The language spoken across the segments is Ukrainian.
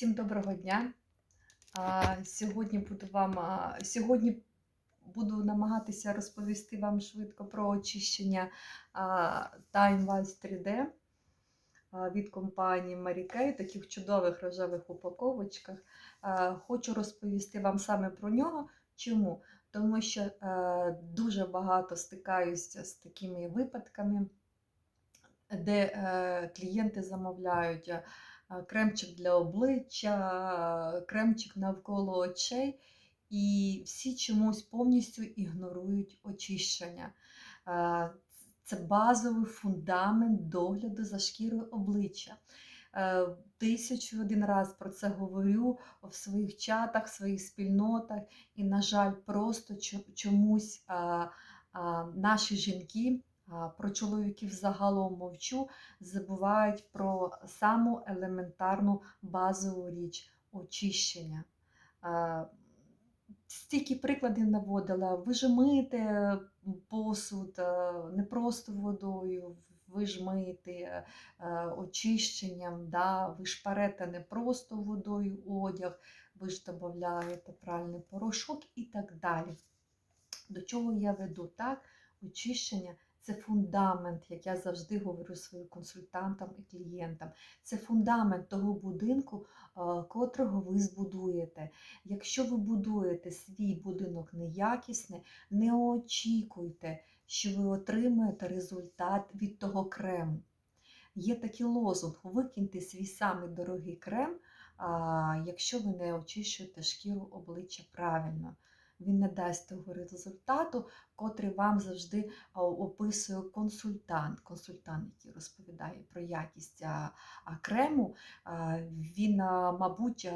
Всім доброго дня. Сьогодні буду вам сьогодні буду намагатися розповісти вам швидко про очищення а, Time Wise 3D від компанії Mary Kay, таких чудових рожевих упаковочках. Хочу розповісти вам саме про нього. Чому? Тому що е, дуже багато стикаюся з такими випадками, де е, клієнти замовляють. Кремчик для обличчя, кремчик навколо очей, і всі чомусь повністю ігнорують очищення. Це базовий фундамент догляду за шкірою обличчя. Е, Тисячу один раз про це говорю в своїх чатах, в своїх спільнотах, і, на жаль, просто чомусь наші жінки, про чоловіків загалом мовчу, забувають про саму елементарну базову річ очищення. Е, Стільки прикладів наводила. Ви ж миєте посуд е, не просто водою, ви ж миєте е, очищенням, да? ви ж парете не просто водою одяг, ви ж додаєте пральний порошок і так далі. До чого я веду? Так, очищення це фундамент, як я завжди говорю своїм консультантам і клієнтам. Це фундамент того будинку, котрого ви збудуєте. Якщо ви будуєте свій будинок неякісний, не очікуйте, що ви отримаєте результат від того крему. Є такий лозунг: викиньте свій самий дорогий крем, якщо ви не очищуєте шкіру обличчя правильно. Він не дасть того результату, котрий вам завжди описує консультант, консультант, який розповідає про якість крему. Він, мабуть,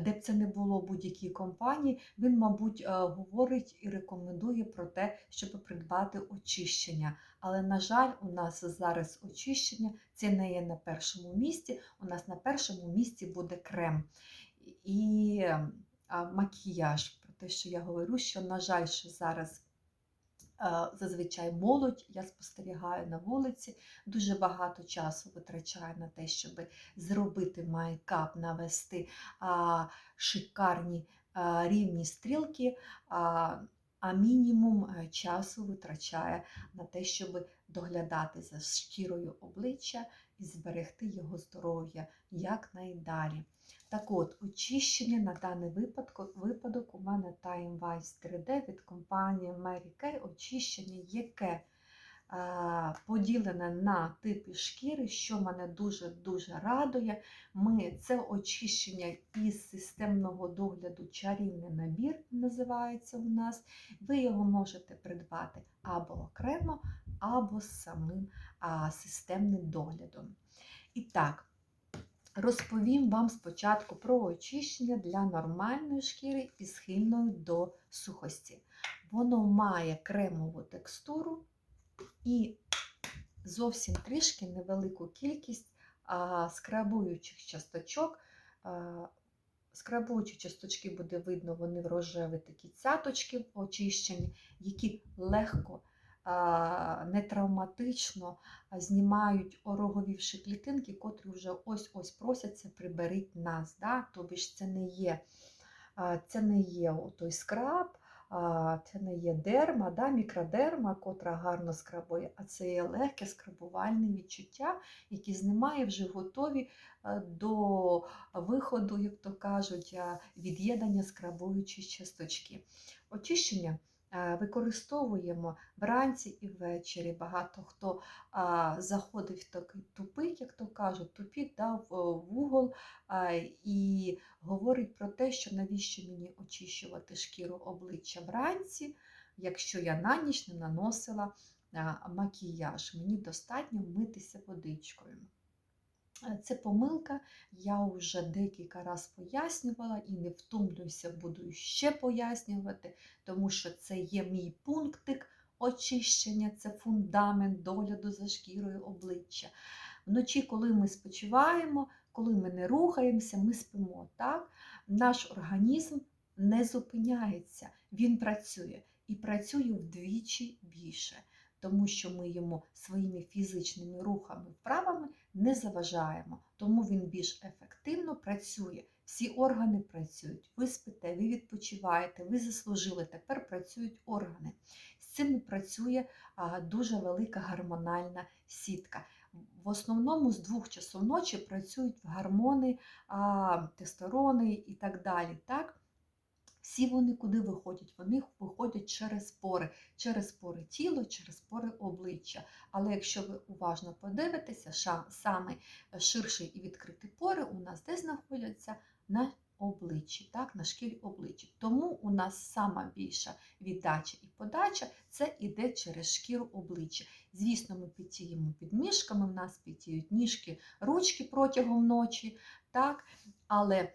де б це не було будь-якій компанії, він, мабуть, говорить і рекомендує про те, щоб придбати очищення. Але, на жаль, у нас зараз очищення це не є на першому місці. У нас на першому місці буде крем і макіяж. Те, що я говорю, що, на жаль, що зараз. Зазвичай молодь, я спостерігаю на вулиці, дуже багато часу витрачає на те, щоб зробити майкап, навести шикарні рівні стрілки, а, мінімум е, часу витрачає на те, щоб доглядати за шкірою обличчя і зберегти його здоров'я якнайдалі. Так от, очищення на даний випадок, випадок у мене Time Wise 3D від компанії Mary очищення, яке поділене на типи шкіри, що мене дуже-дуже радує. Ми це очищення із системного догляду чарівний набір називається у нас. Ви його можете придбати або окремо, або самим а, системним доглядом. І так, розповім вам спочатку про очищення для нормальної шкіри і схильної до сухості. Воно має кремову текстуру і зовсім трішки невелику кількість скрабуючих часточок. Скрабуючі часточки буде видно, вони в рожеві такі цяточки очищені, які легко, не травматично а, знімають ороговівші клітинки, котрі вже ось-ось просяться, приберіть нас. Да? Тобі ж це не є, це не є той скраб, це не є дерма, да? мікродерма, котра гарно скрабує, а це є легке скрабувальне відчуття, яке знімає вже готові до виходу, як то кажуть, від'єднання скрабуючі часточки. Очищення використовуємо вранці і ввечері. Багато хто а, заходить в такий тупик, як то кажуть, тупік да, в, в угол а, і говорить про те, що навіщо мені очищувати шкіру обличчя вранці, якщо я на ніч не наносила макіяж. Мені достатньо митися водичкою. Е, Це помилка, я вже декілька разів пояснювала і не втомлююся, буду ще пояснювати, тому що це є мій пунктик очищення, це фундамент догляду за шкірою обличчя. Вночі, коли ми спочиваємо, коли ми не рухаємося, ми спимо. Так? Наш організм не зупиняється, він працює і працює вдвічі більше, тому що ми йому своїми фізичними рухами, вправами не заважаємо, тому він більш ефективно працює. Всі органи працюють. Ви спите, ви відпочиваєте, ви заслужили. Тепер працюють органи. З цим працює дуже велика гормональна сітка. В основному з двох часов ночі працюють гормони, тесторони і так далі. Так? Всі вони куди виходять? Вони виходять через пори, через пори тіла, через пори обличчя. Але якщо ви уважно подивитеся, саме ширші і відкриті пори у нас де знаходяться на обличчі, так, на шкірі обличчя. Тому у нас сама більша віддача і подача це іде через шкіру обличчя. Звісно, ми підтіємо під мішками, в нас підтіють ніжки, ручки протягом ночі, так, але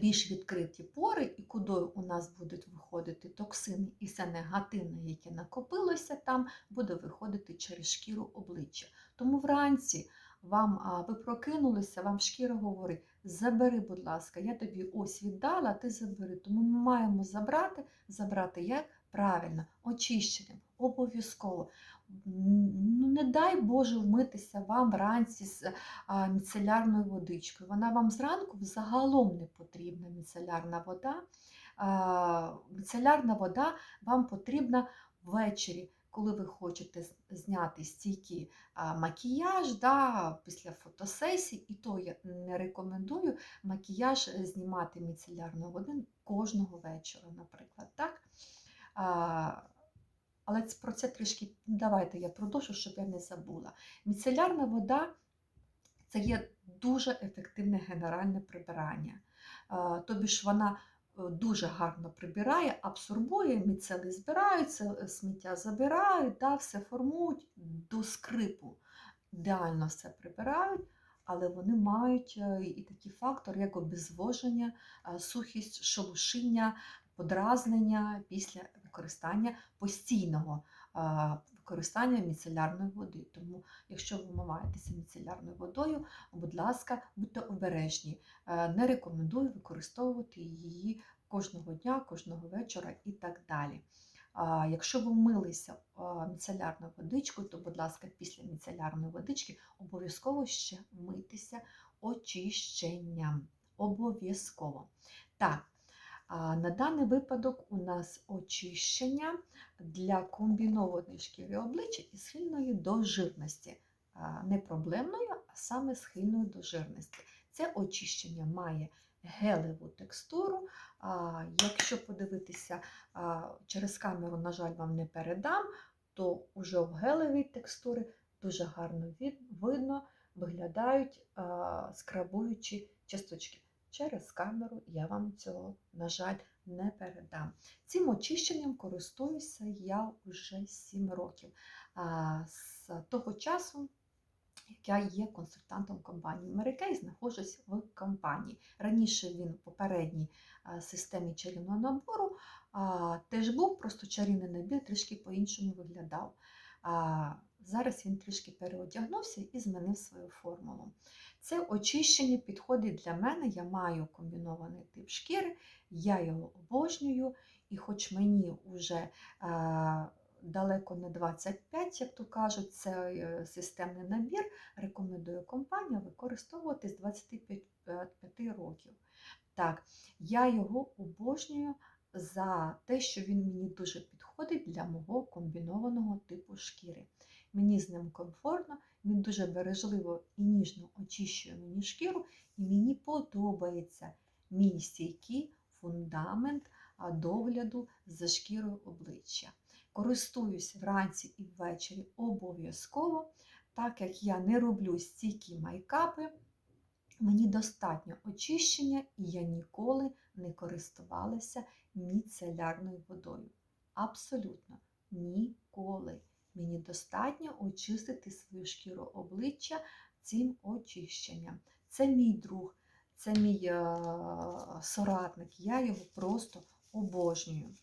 більш відкриті пори, і куди у нас будуть виходити токсини, і все негативне, яке накопилося там, буде виходити через шкіру обличчя. Тому вранці вам ви прокинулися, вам шкіра говорить: забери, будь ласка, я тобі ось віддала, ти забери. Тому ми маємо забрати, забрати як правильно, очищенням, обов'язково. Ну, не дай Боже вмитися вам вранці з міцелярною водичкою. Вона вам зранку взагалом не потрібна міцелярна вода. Міцелярна вода вам потрібна ввечері, коли ви хочете зняти стійкий макіяж да, після фотосесії. І то я не рекомендую макіяж знімати міцелярною водою кожного вечора, наприклад. Так? Але про це трішки ну, давайте я продовжу, щоб я не забула. Міцелярна вода це є дуже ефективне генеральне прибирання. Е, Тобі ж вона е, дуже гарно прибирає, абсорбує, міцели збираються, е, сміття забирають, да, все формують до скрипу. Ідеально все прибирають, але вони мають і такий фактор, як обезвоження, сухість, шелушіння, подразнення після використання постійного а, використання міцелярної води. Тому, якщо ви вмиваєтеся міцелярною водою, будь ласка, будьте обережні. Е, Не рекомендую використовувати її кожного дня, кожного вечора і так далі. Якщо ви вмилися міцелярною водичкою, то, будь ласка, після міцелярної водички обов'язково ще вмитися очищенням. Обов'язково. Так, На даний випадок у нас очищення для комбінованої шкіри обличчя і схильної до жирності. Не проблемної, а саме схильної до жирності. Це очищення має гелеву текстуру. Якщо подивитися через камеру, на жаль, вам не передам, то вже в гелевій текстурі дуже гарно видно виглядають скрабуючі часточки. Через камеру я вам цього, на жаль, не передам. Цим очищенням користуюся я вже 7 років. А, З того часу, як я є консультантом компанії Мерикей, знаходжусь в компанії. Раніше він в попередній системі чарівного набору а, теж був, просто чарівний набір трішки по-іншому виглядав. А, Зараз він трішки переодягнувся і змінив свою формулу. Це очищення підходить для мене. Я маю комбінований тип шкіри, я його обожнюю, і хоч мені вже далеко не 25, як то кажуть, це е, системний набір, рекомендую компанія використовувати з 25 років. Так, я його обожнюю за те, що він мені дуже підходить для мого комбінованого типу шкіри. Мені з ним комфортно, він дуже бережливо і ніжно очищує мені шкіру, і мені подобається мій стійкий фундамент догляду за шкірою обличчя. Користуюсь вранці і ввечері обов'язково, так як я не роблю стійкі майкапи, мені достатньо очищення, і я ніколи не користувалася міцелярною водою. Абсолютно ніколи. Мені достатньо очистити свою шкіру обличчя цим очищенням. Це мій друг, це мій е, соратник, я його просто обожнюю.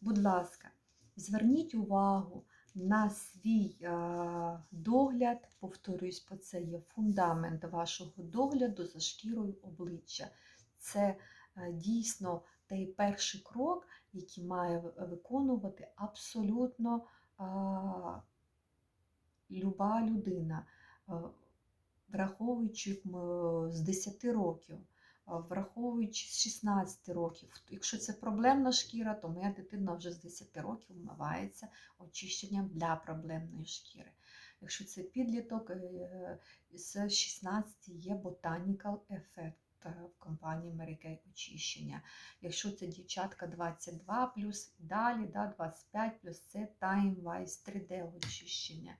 Будь ласка, зверніть увагу на свій е, догляд, повторюсь, бо це є фундамент вашого догляду за шкірою обличчя. Це е, дійсно той перший крок, який має виконувати абсолютно а, люба людина. Враховуючи з 10 років, враховуючи з 16 років. Якщо це проблемна шкіра, то моя дитина вже з 10 років вмивається очищенням для проблемної шкіри. Якщо це підліток, е, з 16 є Botanical Effect е, в компанії Kay очищення. Якщо це дівчатка 22 плюс далі, да, 25 плюс це Time Wise 3D очищення.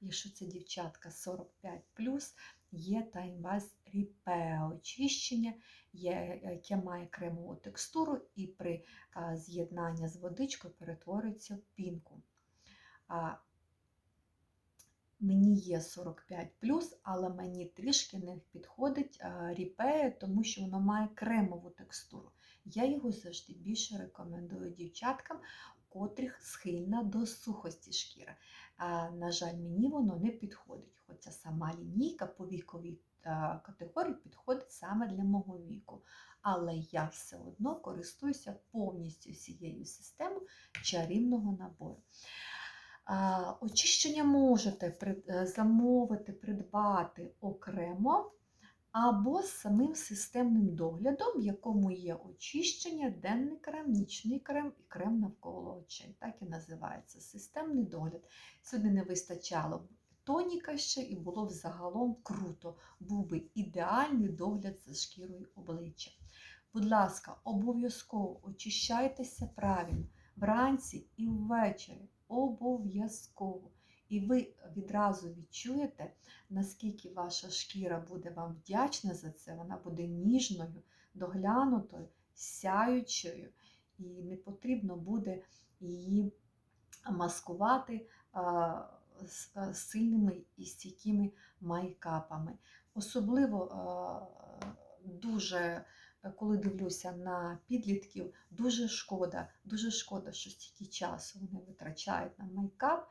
Якщо це дівчатка 45 плюс, є Wise Repair очищення, є- яке має кремову текстуру і при з'єднанні з водичкою перетворюється в пінку. Мені є 45 але мені трішки не підходить ріпея, тому що воно має кремову текстуру. Я його завжди більше рекомендую дівчаткам, котрих схильна до сухості шкіра. А, на жаль, мені воно не підходить. Хоча сама лінійка по віковій категорії підходить саме для мого віку. Але я все одно користуюся повністю всією системою чарівного набору. Очищення можете е, замовити, придбати окремо або з самим системним доглядом, в якому є очищення, денний крем, нічний крем і крем навколо очей. Так і називається системний догляд. Сюди не вистачало б тоніка ще і було б загалом круто. Був би ідеальний догляд за шкірою обличчя. Будь ласка, обов'язково очищайтеся правильно вранці і ввечері. Обов'язково. І ви відразу відчуєте, наскільки ваша шкіра буде вам вдячна за це, вона буде ніжною, доглянутою, сяючою, і не потрібно буде її маскувати з- сильними і стійкими майкапами. Особливо дуже, коли дивлюся на підлітків, дуже шкода, дуже шкода, що стільки часу вони витрачають на майкап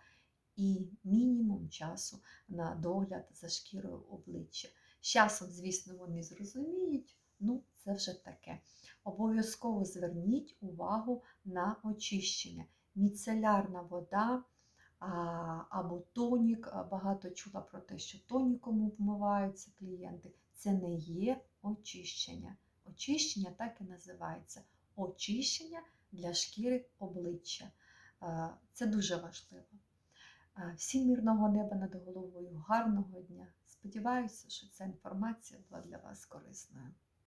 і мінімум часу на догляд за шкірою обличчя. З часом, звісно, вони зрозуміють, ну це вже таке. Обов'язково зверніть увагу на очищення. Міцелярна вода або тонік. Багато чула про те, що тоніком вмиваються клієнти. Це не є очищення. Очищення так і називається очищення для шкіри обличчя. Це дуже важливо. Всім мирного неба над головою, гарного дня. Сподіваюся, що ця інформація була для вас корисною.